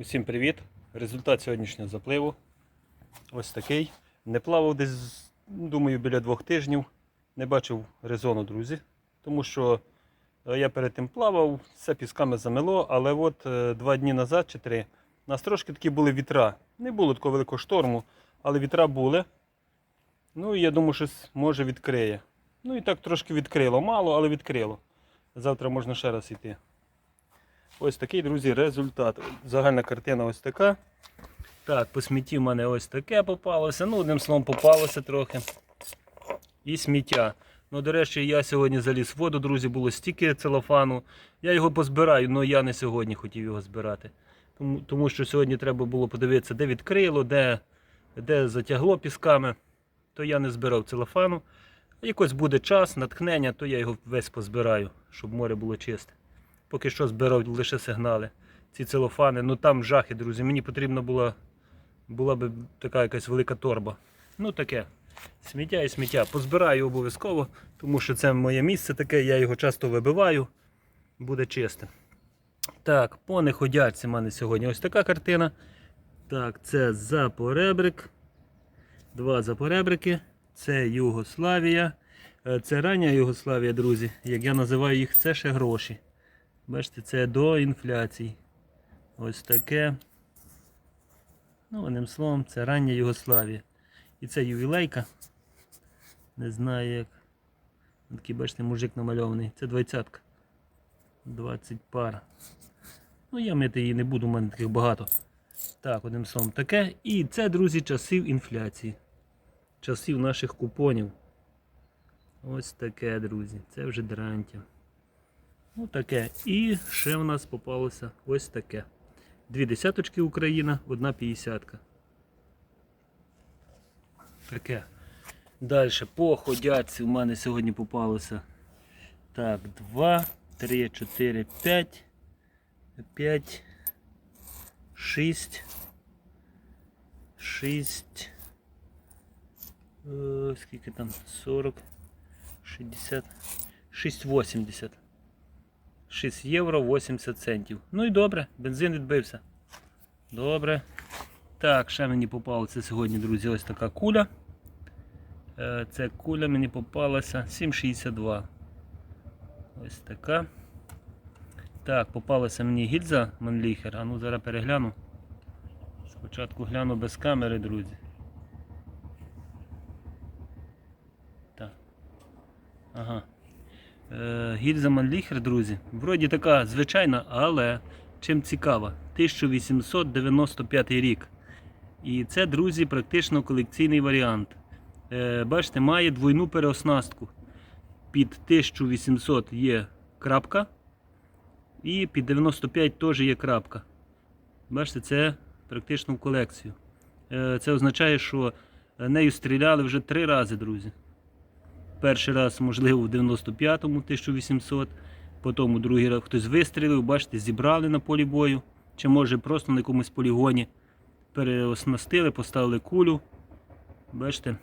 Усім привіт! Результат сьогоднішнього запливу. Ось такий. Не плавав десь, думаю, біля двох тижнів. Не бачив резону, друзі. Тому що е, я перед тим плавав, все пісками замело, але от е, два дні назад чи три у нас трошки такі були вітра. Не було такого великого шторму, але вітра були. Ну і я думаю, щось може відкриє. Ну і так трошки відкрило. Мало, але відкрило. Завтра можна ще раз йти. Ось такий, друзі, результат. Загальна картина ось така. Так, по смітті в мене ось таке попалося. Ну, одним словом, попалося трохи. І сміття. Ну, до речі, я сьогодні заліз в воду, друзі, було стільки целофану. Я його позбираю, але я не сьогодні хотів його збирати. Тому, тому що сьогодні треба було подивитися, де відкрило, де, де затягло пісками. То я не збирав целофану. Якось буде час, натхнення, то я його весь позбираю, щоб море було чисте. Поки що збирав лише сигнали. Ці целофани, ну там жахи, друзі. Мені потрібна була, була б така якась велика торба. Ну таке. Сміття і сміття. Позбираю обов'язково, тому що це моє місце таке, я його часто вибиваю. Буде чисте. Так, по неходячці в мене сьогодні ось така картина. Так, це запоребрик. Два запоребрики. Це Югославія. Е, Це рання Югославія, друзі. Як я називаю їх, це ще гроші. Бачите, це до інфляції. Ось таке. Ну, одним словом, це рання Югославія. І це ювілейка. Не знаю як. Такий, бачите, мужик намальований. Це двадцятка. 20 пар. Ну, я мити її не буду, у мене таких багато. Так, одним словом, таке. І це, друзі, часів інфляції. Часів наших купонів. Ось таке, друзі. Це вже дрантя. Ну таке. І ще в нас попалося ось таке. Дві десяточки Україна, одна п'ятдесятка. Таке. Далі по у мене сьогодні попалося. Так, 2, 3, 4, 5, 5, 6, 6, е, скільки там? 40, 60, 6,80. 6 євро 80 центів. Ну і добре, бензин відбився. Добре. Так, ще мені попалася сьогодні, друзі, ось така куля. Е, Ця куля мені попалася 7,62. Ось така. Так, попалася мені гільза Манліхер. А ну зараз перегляну. Спочатку гляну без камери, друзі. Так. Ага. Е, Гільза Манліхер, друзі, вроді така звичайна, але чим цікава, 1895 рік. І це, друзі, практично колекційний варіант. Е, Бачите, має двойну переоснастку. Під 1800 є крапка, і під 95 теж є крапка. Бачите, це практично в колекцію. Е, Це означає, що нею стріляли вже три рази, друзі. Перший раз, можливо, в 95-му 1800, потім другий раз хтось вистрілив, бачите, зібрали на полі бою, чи може просто на якомусь полігоні переоснастили, поставили кулю. Бачите,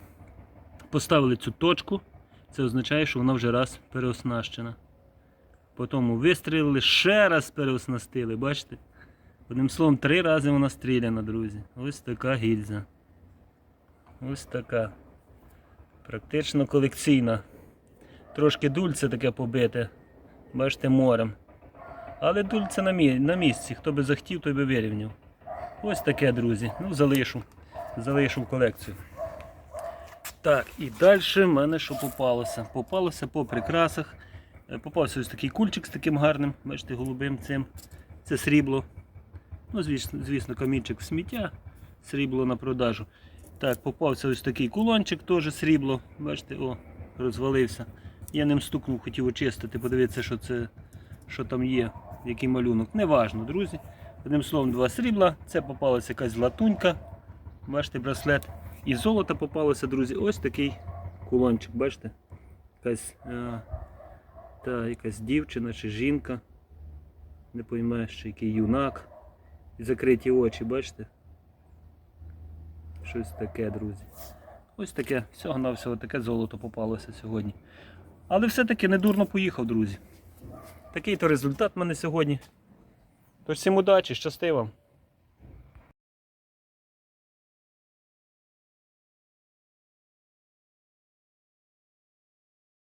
поставили цю точку, це означає, що вона вже раз переоснащена. Потім вистрілили, ще раз переоснастили, бачите? Одним словом, три рази вона стріляна, друзі. Ось така гільза. Ось така. Практично колекційна. Трошки дульце таке побите. Бачите, морем. Але дульце на, на місці. Хто би захотів, той би вирівняв. Ось таке, друзі. Ну, залишу. Залишу в колекцію. Так, і далі в мене що попалося? Попалося по прикрасах. Е, Попався ось такий кульчик з таким гарним, бачите, голубим цим. Це срібло. Ну, звісно, звісно, камінчик в сміття, срібло на продажу. Так, попався ось такий кулончик, теж срібло. Бачите, о, розвалився. Я ним стукнув, хотів очистити, подивитися, що це, що там є, який малюнок. Неважно, друзі. Одним словом, два срібла. Це попалася якась латунька. Бачите, браслет. І золото попалося, друзі. Ось такий кулончик, бачите? Якась, а, та, якась дівчина чи жінка. Не поймеш, чи який юнак. І закриті очі, бачите? Щось таке, друзі. Ось таке, всього-навсього таке золото попалося сьогодні. Але все-таки недурно поїхав, друзі. Такий то результат в мене сьогодні. Тож всім удачі, щасти вам!